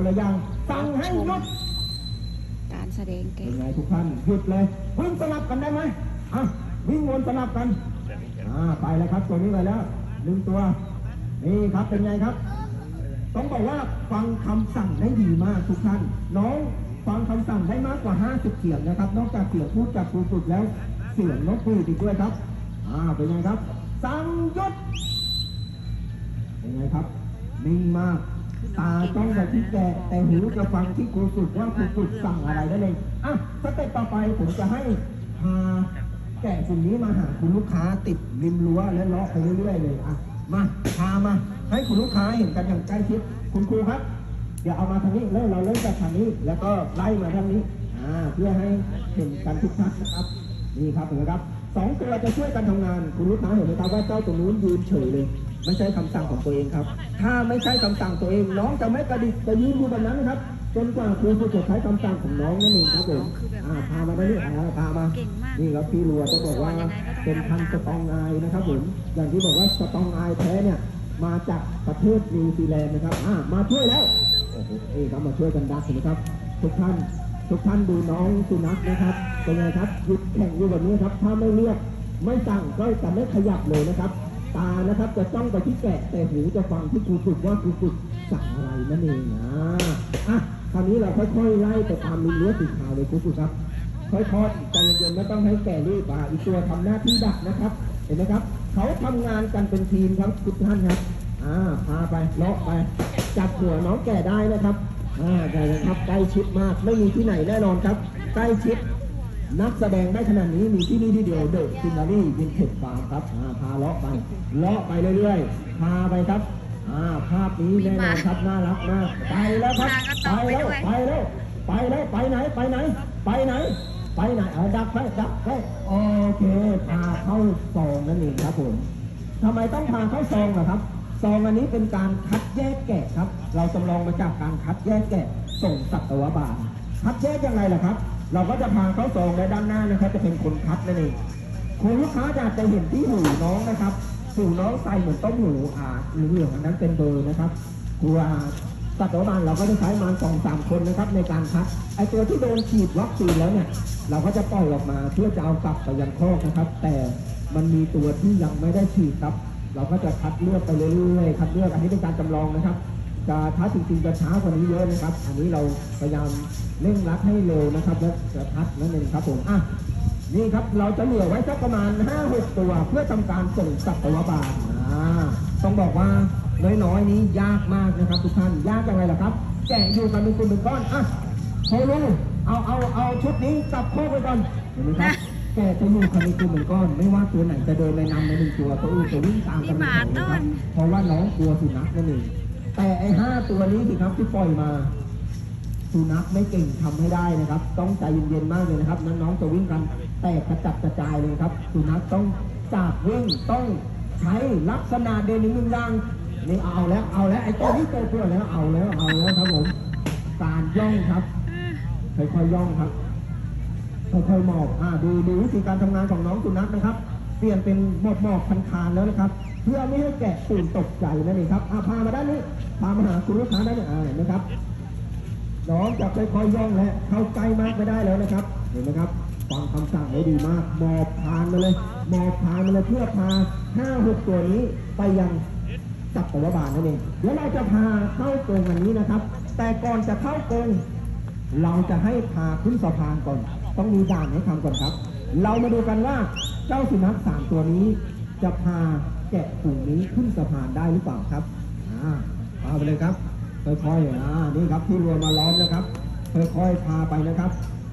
คนละอย่างสั่งให้หยุดการแสดงเป็เก่นงไงทุกท่านหยุดเลยวิ่งสลับกันได้ไหมอะวิ่งวนสลับกันอ่าไปแล้วครับ ตัวนี้ไปแล้วหนึ่งตัว นี่ครับเป็นไงครับ ต้องบอกว่าฟังคำสั่งได้ดีมากทุกท่านน้องฟังคำสั่งได้มากกว่า 50เสียงนะครับ นอกจากเสียงพูดจากครูฝึกแล้วเสียงนกหวีดอีกด้วยครับอ่าเป็นไงครับ สั่งหยุดเป็นไงครับนิ่งมาก ตาจ้องไปที่แกแต่หูจะฟังที่ครูฝึกว่าครูฝึกสั่งอะไรได้เลยอะสเต็ปต่อไปผมจะให้พาแกะกลุ่มนี้มาหาคุณลูกค้าติดริมรั้วและเลาะไปเรื่อยๆเลยอะมาพามา ให้คุณลูกค้าเห็นกันอย่างใกล้ชิดคุณครูครับ เดี๋ยวเอามาทางนี้แล้วเราเริ่มจากทางนี้ แล้วก็ไล่มาทางนี้อ่าเพื่อให้เห็นกันทุกท่านนะครับนี่ครับเห็นไหมครับสองตัวจะช่วยกันทำงาน คุณลูกค้าเห็นไหมครับว่าเจ้าตัวนู้นยืนเฉยเลย ไม่ใช่คำสั่งของตัวเองครับ ถ้าไม่ใช่คำสั่งตัวเอง น้องจะไม่กระดิกจะยืนอยู่แบบนั้นนะครับ จนกว่าครูจะใช้คำสั่งของน้องนั่นเองครับผมอ่าพามาได้นี่อ่าพามาเก่งมากนี่ครับพี่รัวต้องบอกว่าเป็นพันธุ์สตองอายนะครับผม อย่างที่บอกว่าสตองอายแท้เนี่ยมาจากประเทศนิวซีแลนด์นะครับอ่ามาช่วยแล้วโอ้โหนี่ครับมาช่วยกันดักเห็นะครับ ทุกท่านทุกท่านดูน้องสุนัขนะครับเป็นไงครับหยุดแข่งอยู่แบบนี้ครับ ถ้าไม่เรียกไม่สั่งก็จะไม่ขยับเลยนะครับ ตานะครับจะจ้องไปที่แกะแต่หูจะฟังที่ครูฝึกว่าครูฝึกสั่งอะไรนั่นเองนะอะคราวนี้เราค่อยๆไล่ไปตามริมรั้วสีขาวเลยครูฝึกครับค่อยๆใจเย็นๆไม่ต้องให้แก่รีบอ่าอีกตัวทำหน้าที่ดักนะครับ เห็นไหมครับ เขาทำงานกันเป็นทีมครับทุกท่านครับอ่าพาไปเลาะไป จับหัวน้องแก่ได้นะครับอ่าได้เลยครับใกล้ชิดมากไม่มีที่ไหนแน่นอนครับใกล้ชิด นักแสดงได้ขนาดนี้มีที่นี่ที่เดียวเดอะซินารีวินเทจฟาร์มครับอ่าพาเลาะไปเลาะไปเรื่อยๆพาไปครับอ่าภาพนี้แน่นอนครับน่ารักมากไปแล้วครับไปแล้วไปแล้วไปแล้วไปไหนไปไหน ไปไหน ไปไหนเออดักไปดักไปโอเคพาเข้าซองนั่นเองครับผมทำไมต้องพาเข้าซองล่ะครับซองอันนี้เป็นการคัดแยกแกะครับ เราจำลองมาจากการคัดแยกแกะส่งสัตวบาลคัดแยกยังไงล่ะครับ เราก็จะพาเข้าซองและด้านหน้านะครับ จะเป็นคนคัดนั่นเองคุณลูกค้าอากจะเห็นที่หูน้องนะครับหูน้องใส่เหมือนต้มหูอ่าเหลืองอันนั้นเป็นเบอร์นะครับครูอาสัตวบาลเราก็จะใช้มาสองสามคนนะครับในการคัดไอตัวที่โดนฉีดวัคซีนแล้วเนี่ยเราก็จะปล่อยออกมาเพื่อจะเอากลับไปยังคอกนะครับ แต่มันมีตัวที่ยังไม่ได้ฉีดครับ เราก็จะคัดเลือกไปเรื่อยๆคัดเลือกอันนี้เป็นการจำลองนะครับ จะถ้าจริงๆจะช้ากว่านี้เยอะนะครับ อันนี้เราพยายามเร่งรัดให้เร็วนะครับ และจะทัดนั่นเองครับผมอะนี่ครับเราจะเหลือไว้สักประมาณ 5-6 ตัวเพื่อทำการส่งสัตวบาลอ่าต้องบอกว่าน้อยๆนี้ยากมากนะครับทุกท่านยากยังไงล่ะครับ แกะอยู่กันเป็นกลุ่มเป็นก้อนอะโทรลุงเอาเอาเอาชุดนี้จับโคกไปก่อนเห็นไหมครับแกะจะอยู่กันเป็นกลุ่มเป็นก้อน ไม่ว่าตัวไหนจะเดินไปนำในหนึ่งตัวตัวอื่นจะวิ่งตามกันเป็นแถวเลยครับเพราะว่าน้องกลัวสุนัขนั่นเอง แต่ไอ้ห้าตัวนี้สิครับที่ปล่อยมาสุนัขไม่เก่งทำให้ได้นะครับ ต้องใจเย็นๆมากเลยนะครับน้องๆจะวิ่งกันแตกกระจัดกระจายเลยครับสุนัขต้องจากวิ่งต้องใช้ลักษณะเด่นหนึ่งดังนี่เอาแล้วเอาแล้วไอ้ตัวนี้โตเพื่อแล้วเอาแล้วเอาแล้วครับผมการย่องครับค่อยๆย่องครับค่อยๆหมอบอ่าดูดูวิธีการทำงานของน้องสุนัขนะครับ เปลี่ยนเป็นหมอบหมอบคันคานแล้วนะครับ เพื่อไม่ให้แกะตื่นตกใจนั่นเองครับอาพามาด้านนี้พามาหาคุณลูกค้าได้เลยอ่าเห็นไหมครับน้องจะค่อยย่องและเข้าใกล้มากไม่ได้แล้วนะครับ เห็นไหมครับฟังคำสั่งได้ดีมากหมอบพานมาเลยหมอบพานมาเลยเพื่อพาห้าหกตัวนี้ไปยังจับตวบาลนั่นเองเดี๋ยวเราจะพาเข้ากรงอันนี้นะครับ แต่ก่อนจะเข้ากรงเราจะให้พาขึ้นสะพานก่อน ต้องมีด่านให้ทำก่อนครับ เรามาดูกันว่า เจ้าสุนัขสามตัวนี้ จะพาแกะฝูงนี้ขึ้นสะพานได้หรือเปล่าครับอ่าพาไปเลยครับค่อยๆอ่านี่ครับที่รวมมาล้อมนะครับค่อยๆพาไปนะครับ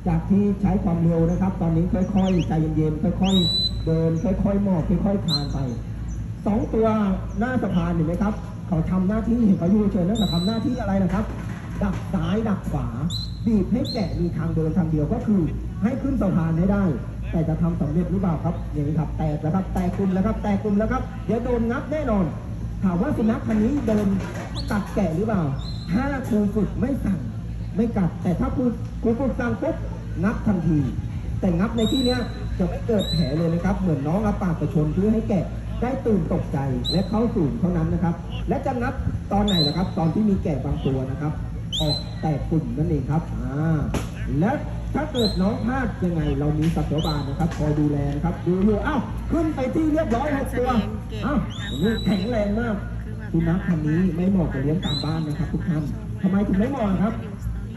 จากที่ใช้ความเร็วนะครับ ตอนนี้ค่อยๆใจเย็นๆค่อยๆเดินค่อยๆหมอบค่อยๆคลานไปสองตัวหน้าสะพานเห็นไหมครับ เขาทำหน้าที่เห็นเขาอยู่เฉยๆแล้วเขาทำหน้าที่อะไรนะครับ ดักซ้ายดักขวาบีบให้แกะมีทางเดินทางเดียวก็คือ ให้ขึ้นสะพานให้ได้ แต่จะทำสำเร็จหรือเปล่าครับอย่างนี้ครับแตกแล้วครับแตกกลุ่มแล้วครับแตกกลุ่มแล้วครับ เดี๋ยวโดนงับแน่นอน ถามว่าสุนัขคันนี้เดินกัดแกะหรือเปล่า ถ้าครูฝึกไม่สั่งไม่กัด แต่ถ้าครูครูฝึกสั่งปุ๊บงับทันที แต่งับในที่เนี้ยจะไม่เกิดแผลเลยนะครับ เหมือนน้องอาปากไปชนเพื่อให้แกะได้ตื่นตกใจและเข้าสู่เท่านั้นนะครับ และจะงับตอนไหนล่ะครับ ตอนที่มีแกะบางตัวนะครับ ออกแตกกลุ่มนั่นเองครับอ่าและ ถ้าเกิดน้องพลาดยังไง เรามีสัตวบาลนะครับคอยดูแลนะครับดูอยู่อ้าวขึ้นไปที่เรียบร้อยหกตัวอ้าวนี่แข็งแรงมากสุนัขพันธุ์นี้ไม่เหมาะกับเลี้ยงตามบ้านนะครับ ทุกท่านทำไมถึงไม่เหมาะครับ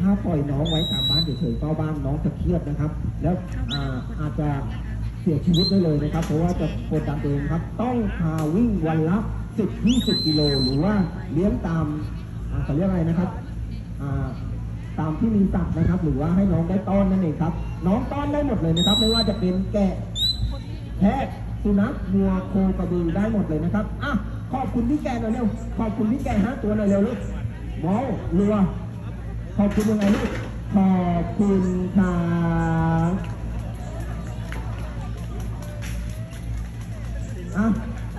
ถ้าปล่อยน้องไว้ตามบ้านเฉยๆเฝ้าบ้านน้องจะเครียดนะครับ แล้วอาจจะเสียชีวิตได้เลยนะครับ เพราะว่าจะกดดันตัวเองครับ ต้องพาวิ่งวันละ 10-20 กิโลหรือว่าเลี้ยงตามอ่าเขาเรียกอะไรนะครับ ตามที่มีสัตว์นะครับ หรือว่าให้น้องได้ต้อนนั่นเองครับ น้องต้อนได้หมดเลยนะครับ ไม่ว่าจะเป็นแกะแพะสุนัขวัวโคกระบือได้หมดเลยนะครับอะขอบคุณพี่แกหน่อยเร็วขอบคุณพี่แกฮะตัวหน่อยเร็วลูกมอเรือขอบคุณยังไงลูกขอบคุณครับอะ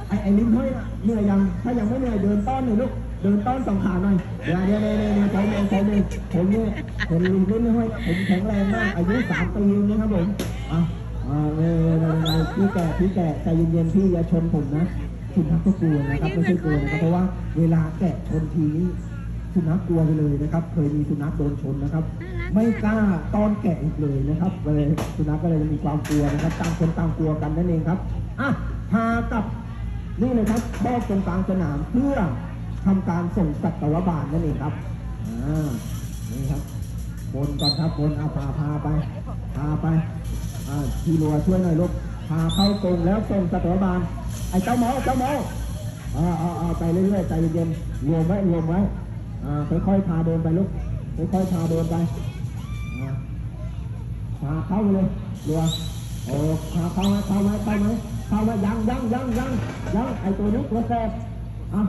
ไอ้ไอ้ลิ้นห้อยน่ะเหนื่อยยังถ้ายังไม่เหนื่อยเดินต้อนหน่อยลูก ดินต้อนสองขาหน่อยเดี๋ยวเดี๋ยวเดี๋ยวเลยวเดี๋ยใช้มือใช้มือผมเนี่ยเห็นลิ้นลิ้นห้อยผมแข็งแรงมาก อายุสามปีนะครับผมอะอ่าเออพี่แก่พี่แก่ใจเย็นๆพี่อย่าชนผมนะสุนัขก็กลัวนะครับไม่ใช่กลัวนะครับเพราะว่าเวลาแกะชนทีนี้สุนัขกลัวไปเลยนะครับ เคยมีสุนัขโดนชนนะครับ ไม่กล้าต้อนแกะอีกเลยนะครับเลยสุนัขก็เลยมีความกลัวนะครับต่างคนต่างกลัวกันนั่นเองครับอะพากับนี่เลยครับคอกตรงกลางสนามเพื่อ ทำการส่งสัตวบาลนั่นเองครับอ่านี่ครับบนก่อนครับบนเอาพาพาไปพาไปอ่าทีรัวช่วยหน่อยลูกพาเข้ากรงแล้วส่งสัตวบาลไอ้เจ้าหมอเจ้าหมออ่าอ่าอ่าไปเรื่อยๆใจเย็นๆรวมไว้รวมไว้อ่าค่อยๆพาเดินไปลูกค่อยๆพาเดินไปอ่าพาเข้าไปเลยรัวโอ้พาเข้าไหมเข้าไหมเข้าไหมเข้าไหมยังยังยังยังยังไอ้ตัวนี้ตัวแสบอะ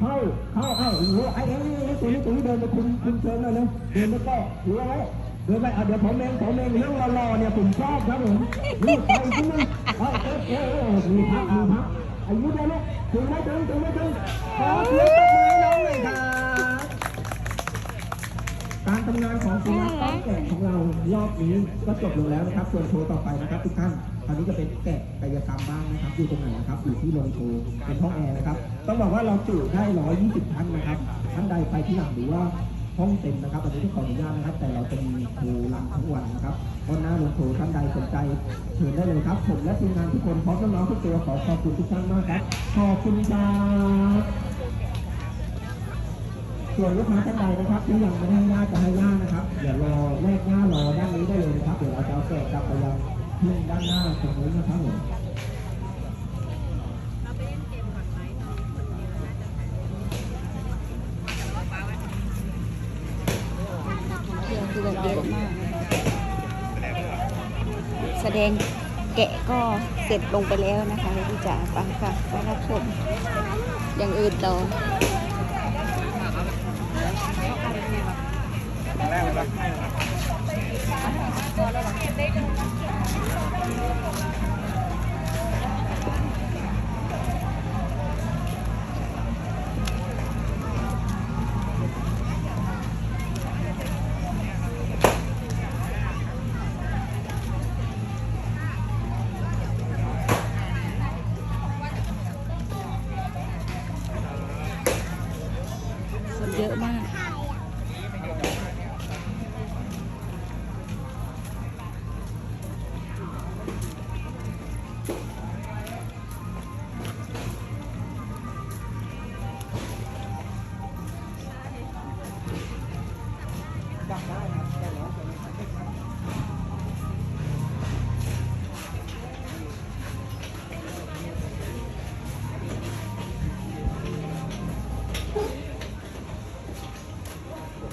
เข้าเข้าเข้าหัวไอ้ไอ้นี่ไอ้ตัวนี้ตัวนี้เดินไปคุณคุณเชิญเลยเร็วเดินไปก็หัวไว้เดินไปอะเดี๋ยวผมเองผมเองเรื่องรอๆเนี่ยผมชอบครับผมนี่ไปที่นมาเอ้ยเอ้ยเอ้ยเอ้ยมีพักมีพักอายุเท่าไหร่ถึงไม่ถึงถึงไม่ถึงขอเสียง ทำงานต้องแกะของเรารอบนี้ก็จบลงแล้วนะครับ ส่วนโชว์ต่อไปนะครับทุกท่านคราวนี้จะเป็นแกะกายกรรมบ้างนะครับอยู่ตรงไหนนะครับอยู่ที่โรงโชว์เป็นห้องแอร์นะครับ ต้องบอกว่าเราจุได้ 120 ท่านนะครับท่านใดไปที่หลังหรือว่าห้องเต็มนะครับอันนี้ต้องขออนุญาตนะครับ แต่เราจะมีโชว์รันทั้งวันนะครับเพราะหน้าโรงโชว์ท่านใดสนใจเชิญได้เลยครับ ผมและทีมงานทุกคนพร้อมน้องๆทุกตัวขอขอบคุณทุกท่านมากครับขอบคุณครับ ส่วนลูกค้าท่านใดนะครับที่ยังไม่ได้ให้าจะให้ญานะครับอย่ารอแลกหน้ารอด้านนี้ได้เลยนะครับเดี๋ยวเราจะเอาแกะกลับไปยังที่ด้านหน้าตรงนี้นะครับผมเดียวคือแบบเยอะมากแสดงแกะก็เสร็จลงไปแล้วนะคะพี่จ๋าไปค่ะไปรับชมอย่างอื่นต่อ คน เยอะมาก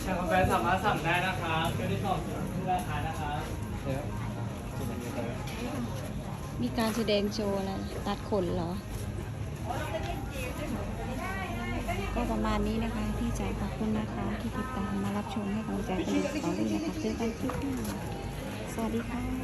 ชากาแฟสามารถสั่งได้นะครับเพื่อที่สอบที่ราคานะครับมีการแสดงโชว์อะไรตัดขนเหรอ ก็ประมาณนี้นะคะที่จะขอบคุณนะคะที่ติดตามมารับชมให้กำลังใจกันอยู่ต่อเลยนะคะเจอกันคลิปหน้าสวัสดีค่ะ